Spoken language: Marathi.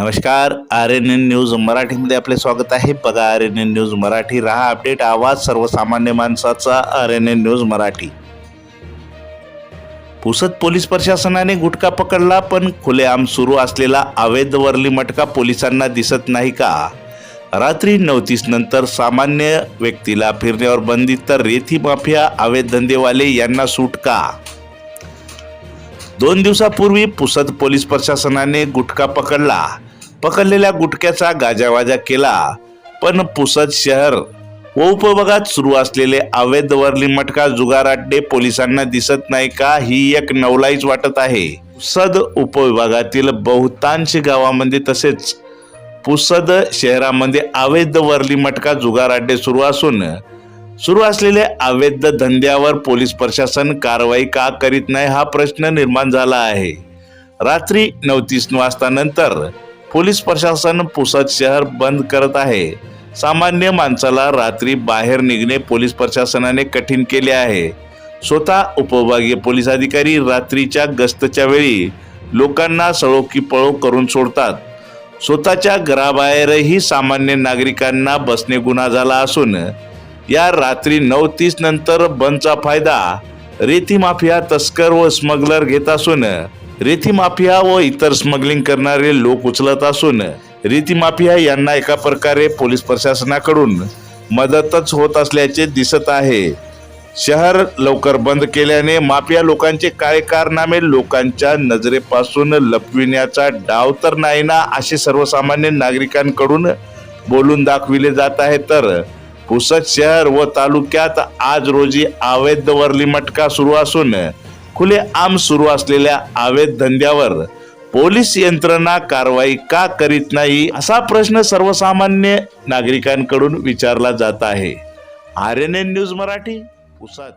नमस्कार आर एन एन न्यूज मराठीमध्ये आपले स्वागत आहे. बघा R N N news Marathi. राहा अपडेट आवाज सर्वसामान्य माणसाचा R N N news Marathi. Pusad police प्रशासनाने गुटखा पकडला पण खुलेआम सुरू असलेला अवैध वरली मटका पोलिसांना दिसत नाही का? रात्री नऊ नंतर सामान्य व्यक्तीला फिरण्यावर बंदी तर रेती माफिया अवैध धंदेवाले यांना सूट का? दोन दिवसापूर्वी पुसद पोलीस प्रशासनाने गुटखा पकडला. पकडलेल्या गुटख्याचा गाजावाजा केला. पण पुसद शहर व उपविभागात सुरू असलेले अवैध वरली मटका जुगार अड्डे पोलिसांना दिसत नाही का ही एक नवलाईच वाटत आहे. पुसद उपविभागातील बहुतांश गावामध्ये तसेच पुसद शहरामध्ये अवैध वरली मटका जुगार अड्डे सुरू असून सुरू असलेल्या अवैध धंद्यावर पोलीस प्रशासन कारवाई का करीत नाही हा प्रश्न निर्माण झाला आहे. रात्री नऊ तीस वाजता नंतर पोलीस प्रशासन पुसद शहर बंद करत आहे. सामान्य माणसाला रात्री बाहेर निघणे पोलीस प्रशासनाने कठीण केले आहे. स्वतः उपविभागीय पोलीस अधिकारी रात्रीच्या गस्तच्या वेळी लोकांना सळो की पळो करून सोडतात. स्वतःच्या घराबाहेरही सामान्य नागरिकांना बसणे गुन्हा झाला असून या रात्री नऊ तीस नंतर बंदचा फायदा. रेती माफिया तस्कर व स्मगलर घेत असून रेती माफिया व इतर स्मगलिंग करणारे लोक उचलत असून रेती माफिया यांना एका प्रकारे पोलीस प्रशासनाकडून मदतच होत असल्याचे दिसत आहे. शहर लवकर बंद केल्याने माफिया लोकांचे काय कारनामे लोकांच्या नजरेपासून लपविण्याचा डाव तर नाही ना असे सर्वसामान्य नागरिकांकडून बोलून दाखविले जात आहे. तर पुसद शहर व तालुक्यात आज रोजी अवैध वरली मटका सुरू असून खुले आम सुरू असलेल्या अवैध धंद्यावर पोलीस यंत्रणा कारवाई का करीत नाही असा प्रश्न सर्वसामान्य नागरिकांकडून विचारला जात आहे. R N N news Marathi Pusad.